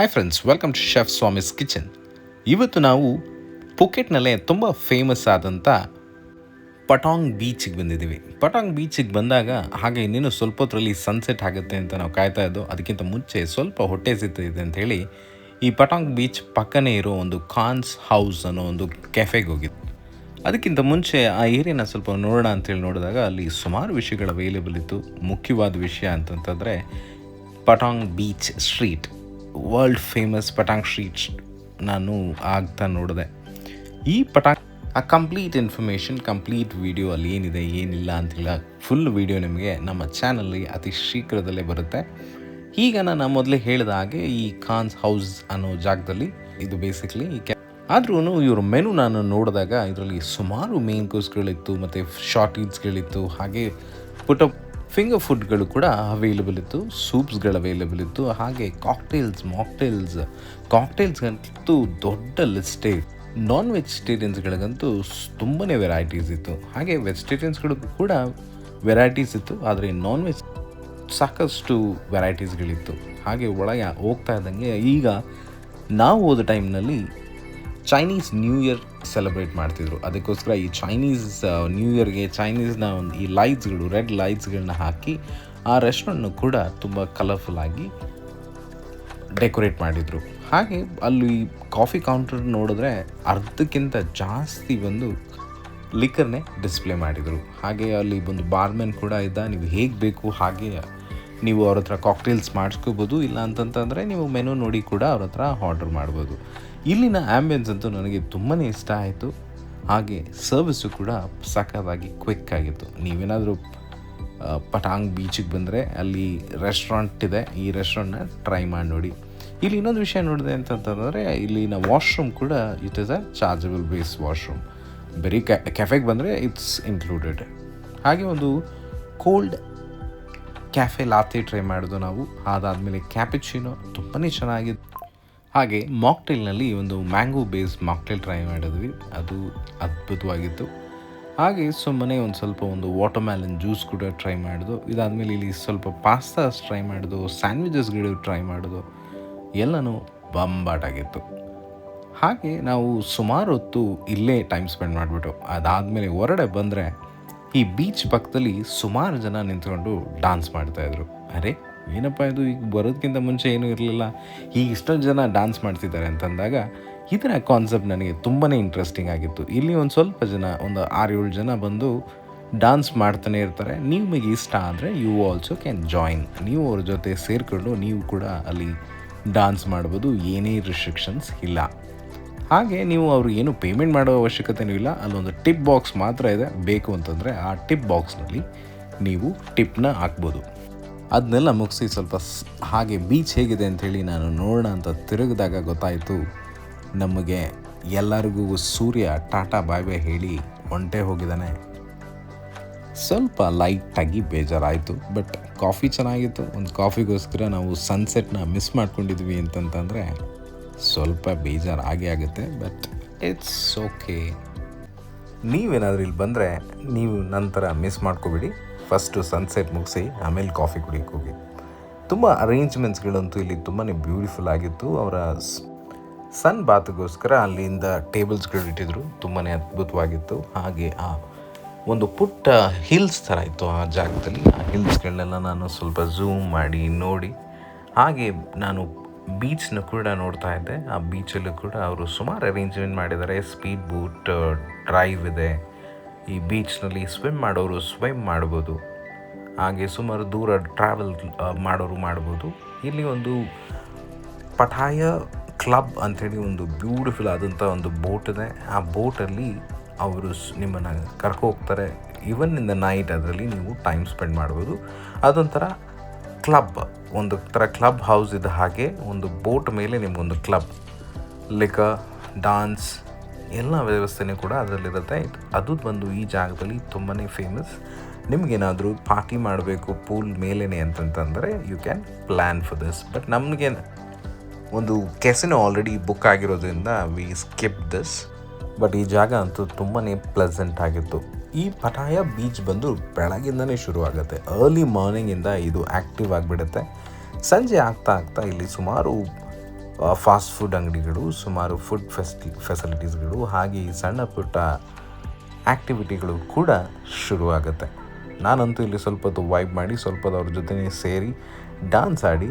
Hi friends welcome to chef Swami's kitchen ಇವತ್ತು ನಾವು ಪುಕೆಟ್ನಲ್ಲೇ ತುಂಬ ಫೇಮಸ್ ಆದಂಥ ಪಟಾಂಗ್ ಬೀಚಿಗೆ ಬಂದಿದ್ದೀವಿ. ಪಟಾಂಗ್ ಬೀಚಿಗೆ ಬಂದಾಗ ಹಾಗೆ ಇನ್ನೇನು ಸ್ವಲ್ಪ ಹೊತ್ತರಲ್ಲಿ ಸನ್ಸೆಟ್ ಆಗುತ್ತೆ ಅಂತ ನಾವು ಕಾಯ್ತಾ ಇದ್ದೋ, ಅದಕ್ಕಿಂತ ಮುಂಚೆ ಸ್ವಲ್ಪ ಹೊಟ್ಟೆ ಸಿಗ್ತಿದೆ ಅಂತ ಹೇಳಿ ಈ ಪಟಾಂಗ್ ಬೀಚ್ ಪಕ್ಕನೇ ಇರೋ ಒಂದು ಕಾನ್ಸ್ ಹೌಸ್ ಅನ್ನೋ ಒಂದು ಕೆಫೆಗೆ ಹೋಗಿದ್ದು ಅದಕ್ಕಿಂತ ಮುಂಚೆ ಆ ಏರಿಯಾನ ಸ್ವಲ್ಪ ನೋಡೋಣ ಅಂತೇಳಿ ನೋಡಿದಾಗ ಅಲ್ಲಿ ಸುಮಾರು ವಿಷಯಗಳು ಅವೈಲೇಬಲ್ ಇತ್ತು. ಮುಖ್ಯವಾದ ವಿಷಯ ಅಂತಂತಂದರೆ Patong beach street world famous Patong street ನಾನು ಆಗ್ತಾ ನೋಡಿದೆ. ಈ ಪಟಾಂಗ್ ಆ ಕಂಪ್ಲೀಟ್ ಇನ್ಫಾರ್ಮೇಷನ್ ಕಂಪ್ಲೀಟ್ ವಿಡಿಯೋ ಅಲ್ಲಿ ಏನಿದೆ, ಏನಿಲ್ಲ ಅಂತಿಲ್ಲ ಫುಲ್ ವಿಡಿಯೋ ನಿಮಗೆ ನಮ್ಮ ಚಾನಲ್ಲಿ ಅತಿ ಶೀಘ್ರದಲ್ಲೇ ಬರುತ್ತೆ. ಈಗ ನಾನು ಮೊದಲೇ ಹೇಳಿದ ಹಾಗೆ ಈ ಖಾನ್ಸ್ ಹೌಸ್ ಅನ್ನೋ ಜಾಗದಲ್ಲಿ ಇದು ಬೇಸಿಕ್ಲಿ ಆದ್ರೂ ಇವ್ರ ಮೆನು ನಾನು ನೋಡಿದಾಗ ಇದರಲ್ಲಿ ಸುಮಾರು ಮೇನ್ ಕೋರ್ಸ್ಗಳಿತ್ತು ಮತ್ತು ಶಾರ್ಟ್ ಹಾಗೆ ಪುಟ ಫಿಂಗರ್ ಫುಡ್ಗಳು ಕೂಡ ಅವೈಲಬಲ್ ಇತ್ತು ಸೂಪ್ಸ್ಗಳು ಅವೈಲೇಬಲ್ ಇತ್ತು, ಹಾಗೆ ಕಾಕ್ಟೇಲ್ಸ್ ಮಾಕ್ಟೇಲ್ಸ್ ಕಾಕ್ಟೇಲ್ಸ್ಗಂತೂ ದೊಡ್ಡ ಲಿಸ್ಟೇ ನಾನ್ ವೆಜಿಟೇರಿಯನ್ಸ್ಗಳಿಗಂತೂ ತುಂಬಾ ವೆರೈಟೀಸ್ ಇತ್ತು. ಹಾಗೆ ವೆಜಿಟೇರಿಯನ್ಸ್ಗಳಿಗೂ ಕೂಡ ವೆರೈಟೀಸ್ ಇತ್ತು, ಆದರೆ ನಾನ್ ವೆಜ್ ಸಾಕಷ್ಟು ವೆರೈಟೀಸ್ಗಳಿತ್ತು ಹಾಗೆ ಒಳಗೆ ಹೋಗ್ತಾ ಇದ್ದಂಗೆ ಈಗ ನಾವು ಹೋದ ಟೈಮ್ನಲ್ಲಿ ಚೈನೀಸ್ ನ್ಯೂ ಇಯರ್ ಸೆಲೆಬ್ರೇಟ್ ಮಾಡ್ತಿದ್ರು. ಅದಕ್ಕೋಸ್ಕರ ಈ ಚೈನೀಸ್ ನ್ಯೂ ಇಯರ್ಗೆ ಚೈನೀಸ್ನ ಒಂದು ಈ ಲೈಟ್ಸ್ಗಳು ರೆಡ್ ಲೈಟ್ಸ್ಗಳನ್ನ ಹಾಕಿ ಆ ರೆಸ್ಟೋರೆಂಟ್ನು ಕೂಡ ತುಂಬ ಕಲರ್ಫುಲ್ ಆಗಿ ಡೆಕೋರೇಟ್ ಮಾಡಿದರು. ಹಾಗೆ ಅಲ್ಲಿ ಕಾಫಿ ಕೌಂಟರ್ ನೋಡಿದ್ರೆ ಅರ್ಧಕ್ಕಿಂತ ಜಾಸ್ತಿ ಒಂದು ಲಿಕ್ಕರ್ನೇ ಡಿಸ್ಪ್ಲೇ ಮಾಡಿದರು. ಹಾಗೆ ಅಲ್ಲಿ ಒಂದು ಬಾರ್ಮೆನ್ ಕೂಡ ಇದ್ದ, ನೀವು ಹೇಗೆ ಬೇಕು? ಹಾಗೆ ನೀವು ಅವ್ರ ಹತ್ರ ಕಾಕ್ಟೇಲ್ಸ್ ಮಾಡಿಸ್ಕೋಬೋದು ಇಲ್ಲ ಅಂತಂತಂದರೆ ನೀವು ಮೆನು ನೋಡಿ ಕೂಡ ಅವ್ರ ಹತ್ರ ಆರ್ಡರ್ ಮಾಡ್ಬೋದು. ಇಲ್ಲಿನ ಆ್ಯಂಬಿಯನ್ಸ್ ಅಂತೂ ನನಗೆ ತುಂಬಾ ಇಷ್ಟ ಆಯಿತು. ಹಾಗೆ ಸರ್ವಿಸು ಕೂಡ ಸಖತ್ತಾಗಿ ಕ್ವಿಕ್ ಆಗಿತ್ತು. ನೀವೇನಾದರೂ ಪಟಾಂಗ್ ಬೀಚಿಗೆ ಬಂದರೆ ಅಲ್ಲಿ ರೆಸ್ಟೋರೆಂಟ್ ಇದೆ, ಈ ರೆಸ್ಟೋರೆಂಟ್ನ ಟ್ರೈ ಮಾಡಿ ನೋಡಿ. ಇಲ್ಲಿ ಇನ್ನೊಂದು ವಿಷಯ ನೋಡಿದೆ ಅಂತಂತಂದರೆ, ಇಲ್ಲಿನ ವಾಶ್ರೂಮ್ ಕೂಡ it is a chargeable base washroom ಬರೀ ಕೆಫೆಗೆ ಬಂದರೆ ಇಟ್ಸ್ ಇನ್ಕ್ಲೂಡೆಡ್ ಹಾಗೆ ಒಂದು ಕೋಲ್ಡ್ ಕ್ಯಾಫೆ ಲಾತೆ ಟ್ರೈ ಮಾಡಿದ್ದು ನಾವು. ಅದಾದಮೇಲೆ ಕ್ಯಾಪಿಚಿನೋ ತುಂಬಾ ಚೆನ್ನಾಗಿತ್ತು ಹಾಗೆ ಮಾಕ್ಟೇಲ್ನಲ್ಲಿ ಒಂದು ಮ್ಯಾಂಗೋ ಬೇಸ್ ಮಾಕ್ಟೇಲ್ ಟ್ರೈ ಮಾಡಿದ್ವಿ. ಅದು ಅದ್ಭುತವಾಗಿತ್ತು. ಹಾಗೆ ಸುಮ್ಮನೆ ಒಂದು ಸ್ವಲ್ಪ ಒಂದು ವಾಟರ್ ಮ್ಯಾಲನ್ ಜ್ಯೂಸ್ ಕೂಡ ಟ್ರೈ ಮಾಡಿದ್ದು ಇದಾದಮೇಲೆ ಇಲ್ಲಿ ಸ್ವಲ್ಪ ಪಾಸ್ತಾಸ್ ಟ್ರೈ ಮಾಡಿದ್ದು ಸ್ಯಾಂಡ್ವಿಚಸ್ಗಳು ಟ್ರೈ ಮಾಡಿದ್ದು ಎಲ್ಲನೂ ಬಂಬಾಟಾಗಿತ್ತು ಹಾಗೆ ನಾವು ಸುಮಾರು ಹೊತ್ತು ಇಲ್ಲೇ ಟೈಮ್ ಸ್ಪೆಂಡ್ ಮಾಡಿಬಿಟ್ಟು, ಅದಾದಮೇಲೆ ಹೊರಡೆ ಬಂದರೆ ಈ ಬೀಚ್ ಪಕ್ಕದಲ್ಲಿ ಸುಮಾರು ಜನ ನಿಂತ್ಕೊಂಡು ಡಾನ್ಸ್ ಮಾಡ್ತಾಯಿದ್ರು ಅರೆ, ಏನಪ್ಪ ಇದು? ಈಗ ಬರೋದಕ್ಕಿಂತ ಮುಂಚೆ ಏನೂ ಇರಲಿಲ್ಲ. ಈಗ ಇಷ್ಟೊಂದು ಜನ ಡಾನ್ಸ್ ಮಾಡ್ತಿದ್ದಾರೆ ಅಂತಂದಾಗ ಇದರ ಕಾನ್ಸೆಪ್ಟ್ ನನಗೆ ತುಂಬಾ ಇಂಟ್ರೆಸ್ಟಿಂಗ್ ಆಗಿತ್ತು. ಇಲ್ಲಿ ಒಂದು ಸ್ವಲ್ಪ ಜನ, ಒಂದು ಆರು ಏಳು ಜನ ಬಂದು ಡಾನ್ಸ್ ಮಾಡ್ತಾನೆ ಇರ್ತಾರೆ. ನಿಮಗೆ ಇಷ್ಟ ಆದರೆ ಯು ಆಲ್ಸೋ ಕ್ಯಾನ್ ಜಾಯಿನ್ ನೀವು ಅವ್ರ ಜೊತೆ ಸೇರಿಕೊಂಡು ನೀವು ಕೂಡ ಅಲ್ಲಿ ಡಾನ್ಸ್ ಮಾಡ್ಬೋದು. ಏನೇ ರಿಸ್ಟ್ರಿಕ್ಷನ್ಸ್ ಇಲ್ಲ. ಹಾಗೆ ನೀವು ಅವ್ರಿಗೆ ಏನು ಪೇಮೆಂಟ್ ಮಾಡೋ ಅವಶ್ಯಕತೆಯೂ ಇಲ್ಲ. ಅಲ್ಲೊಂದು ಟಿಪ್ ಬಾಕ್ಸ್ ಮಾತ್ರ ಇದೆ. ಬೇಕು ಅಂತಂದರೆ ಆ ಟಿಪ್ ಬಾಕ್ಸ್ನಲ್ಲಿ ನೀವು ಟಿಪ್ನ ಹಾಕ್ಬೋದು. ಅದನ್ನೆಲ್ಲ ಮುಗಿಸಿ ಸ್ವಲ್ಪ ಹಾಗೆ ಬೀಚ್ ಹೇಗಿದೆ ಅಂಥೇಳಿ ನಾನು ನೋಡೋಣ ಅಂತ ತಿರುಗಿದಾಗ ಗೊತ್ತಾಯಿತು. ನಮಗೆ ಎಲ್ಲರಿಗೂ ಸೂರ್ಯ ಟಾಟಾ ಬಾಯ್ ಬಾಯ್ ಹೇಳಿ ಒಂಟೆ ಹೋಗಿದ್ದಾನೆ. ಸ್ವಲ್ಪ ಲೈಟಾಗಿ ಬೇಜಾರಾಯಿತು. ಬಟ್ ಕಾಫಿ ಚೆನ್ನಾಗಿತ್ತು. ಒಂದು ಕಾಫಿಗೋಸ್ಕರ ನಾವು ಸನ್ಸೆಟ್ನ ಮಿಸ್ ಮಾಡ್ಕೊಂಡಿದ್ವಿ ಅಂತಂತಂದರೆ ಸ್ವಲ್ಪ ಬೇಜಾರು ಆಗೇ ಆಗುತ್ತೆ ಬಟ್ ಇಟ್ಸ್ ಓಕೆ ನೀವೇನಾದರೂ ಇಲ್ಲಿ ಬಂದರೆ ನೀವು ನಂತರ ಮಿಸ್ ಮಾಡ್ಕೋಬೇಡಿ. ಫಸ್ಟು ಸನ್ಸೆಟ್ ಮುಗಿಸಿ, ಆಮೇಲೆ ಕಾಫಿ ಕುಡಿಯೋಕ್ಕೆ ಹೋಗಿ. ತುಂಬ ಅರೇಂಜ್ಮೆಂಟ್ಸ್ಗಳಂತೂ ಇಲ್ಲಿ ತುಂಬಾ ಬ್ಯೂಟಿಫುಲ್ ಆಗಿತ್ತು. ಅವರ ಸನ್ ಬಾತ್ಗೋಸ್ಕರ ಅಲ್ಲಿಂದ ಟೇಬಲ್ಸ್ಗಳು ಇಟ್ಟಿದ್ರು. ತುಂಬಾ ಅದ್ಭುತವಾಗಿತ್ತು. ಹಾಗೆ ಆ ಒಂದು ಪುಟ್ಟ ಹಿಲ್ಸ್ ಥರ ಇತ್ತು ಆ ಜಾಗದಲ್ಲಿ. ಆ ಹಿಲ್ಸ್ಗಳನ್ನೆಲ್ಲ ನಾನು ಸ್ವಲ್ಪ ಝೂಮ್ ಮಾಡಿ, ನೋಡಿ. ಹಾಗೆ ನಾನು ಬೀಚ್ನ ಕೂಡ ನೋಡ್ತಾ ಇದ್ದೆ. ಆ ಬೀಚಲ್ಲೂ ಕೂಡ ಅವರು ಸುಮಾರು ಅರೇಂಜ್ಮೆಂಟ್ ಮಾಡಿದ್ದಾರೆ. ಸ್ಪೀಡ್ ಬೂಟ್ ಡ್ರೈವ್ ಇದೆ. ಈ ಬೀಚ್ನಲ್ಲಿ ಸ್ವಿಮ್ ಮಾಡೋರು ಸ್ವಿಮ್ ಮಾಡ್ಬೋದು. ಹಾಗೆ ಸುಮಾರು ದೂರ ಟ್ರಾವೆಲ್ ಮಾಡೋರು ಮಾಡ್ಬೋದು. ಇಲ್ಲಿ ಒಂದು ಪಠಾಯ ಕ್ಲಬ್ ಅಂಥೇಳಿ ಒಂದು ಬ್ಯೂಟಿಫುಲ್ ಆದಂಥ ಒಂದು ಬೋಟ್ ಇದೆ. ಆ ಬೋಟಲ್ಲಿ ಅವರು ನಿಮ್ಮನ್ನು ಕರ್ಕೊ ಹೋಗ್ತಾರೆ ಈವನ್ ಇನ್ ದ ನೈಟ್ ಅದರಲ್ಲಿ ನೀವು ಟೈಮ್ ಸ್ಪೆಂಡ್ ಮಾಡ್ಬೋದು. ಅದೊಂಥರ ಕ್ಲಬ್ ಒಂದು ಥರ ಕ್ಲಬ್ ಹೌಸ್ ಇದ್ದ ಹಾಗೆ ಒಂದು ಬೋಟ್ ಮೇಲೆ ನಿಮಗೊಂದು ಕ್ಲಬ್ ಲೆಕ್ಕ ಡಾನ್ಸ್ ಎಲ್ಲ ವ್ಯವಸ್ಥೆನೂ ಕೂಡ ಅದರಲ್ಲಿರುತ್ತೆ. ಅದು ಬಂದು ಈ ಜಾಗದಲ್ಲಿ ತುಂಬಾ ಫೇಮಸ್ ನಿಮಗೇನಾದರೂ ಪಾರ್ಟಿ ಮಾಡಬೇಕು ಪೂಲ್ ಮೇಲೇ ಅಂತಂತಂದರೆ you can plan for this but ನಮಗೆ ಒಂದು ಕೆಸಿನೋ ಆಲ್ರೆಡಿ ಬುಕ್ ಆಗಿರೋದ್ರಿಂದ ವಿ ಸ್ಕಿಪ್ ದಿಸ್ ಬಟ್ ಈ ಜಾಗ ಅಂತೂ ತುಂಬಾ ಪ್ಲೆಸೆಂಟ್ ಆಗಿತ್ತು. ಈ ಪಟಾಯ ಬೀಚ್ ಬಂದು ಬೆಳಗಿಂದನೇ ಶುರು ಆಗುತ್ತೆ ಅರ್ಲಿ ಮಾರ್ನಿಂಗಿಂದ ಇದು ಆ್ಯಕ್ಟಿವ್ ಆಗಿಬಿಡುತ್ತೆ. ಸಂಜೆ ಆಗ್ತಾ ಆಗ್ತಾ ಇಲ್ಲಿ ಸುಮಾರು ಫಾಸ್ಟ್ ಫುಡ್ ಅಂಗಡಿಗಳು, ಸುಮಾರು ಫುಡ್ ಫೆಸ್ಟಿ ಫೆಸಿಲಿಟೀಸ್ಗಳು ಹಾಗೆ ಸಣ್ಣ ಪುಟ್ಟ ಆ್ಯಕ್ಟಿವಿಟಿಗಳು ಕೂಡ ಶುರುವಾಗುತ್ತೆ. ನಾನಂತೂ ಇಲ್ಲಿ ಸ್ವಲ್ಪ ವೈಬ್ ಮಾಡಿ ಸ್ವಲ್ಪ ಅವ್ರ ಜೊತೆ ಸೇರಿ ಡ್ಯಾನ್ಸ್ ಆಡಿ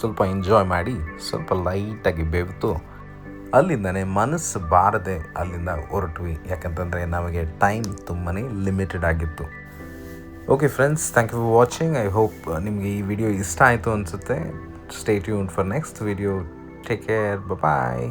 ಸ್ವಲ್ಪ ಎಂಜಾಯ್ ಮಾಡಿ, ಸ್ವಲ್ಪ ಲೈಟಾಗಿ ಬೆವೆತು ಅಲ್ಲಿಂದನೇ ಮನಸ್ಸು ಬಾರದೆ ಅಲ್ಲಿಂದ ಹೊರಟ್ವಿ. ಯಾಕಂತಂದರೆ ನಮಗೆ ಟೈಮ್ ತುಂಬಾ ಲಿಮಿಟೆಡ್ ಆಗಿತ್ತು. Okay friends thank you for watching I hope ನಿಮಗೆ ಈ ವಿಡಿಯೋ ಇಷ್ಟ ಆಯಿತು ಅನಿಸುತ್ತೆ. Stay tune for next video take care bye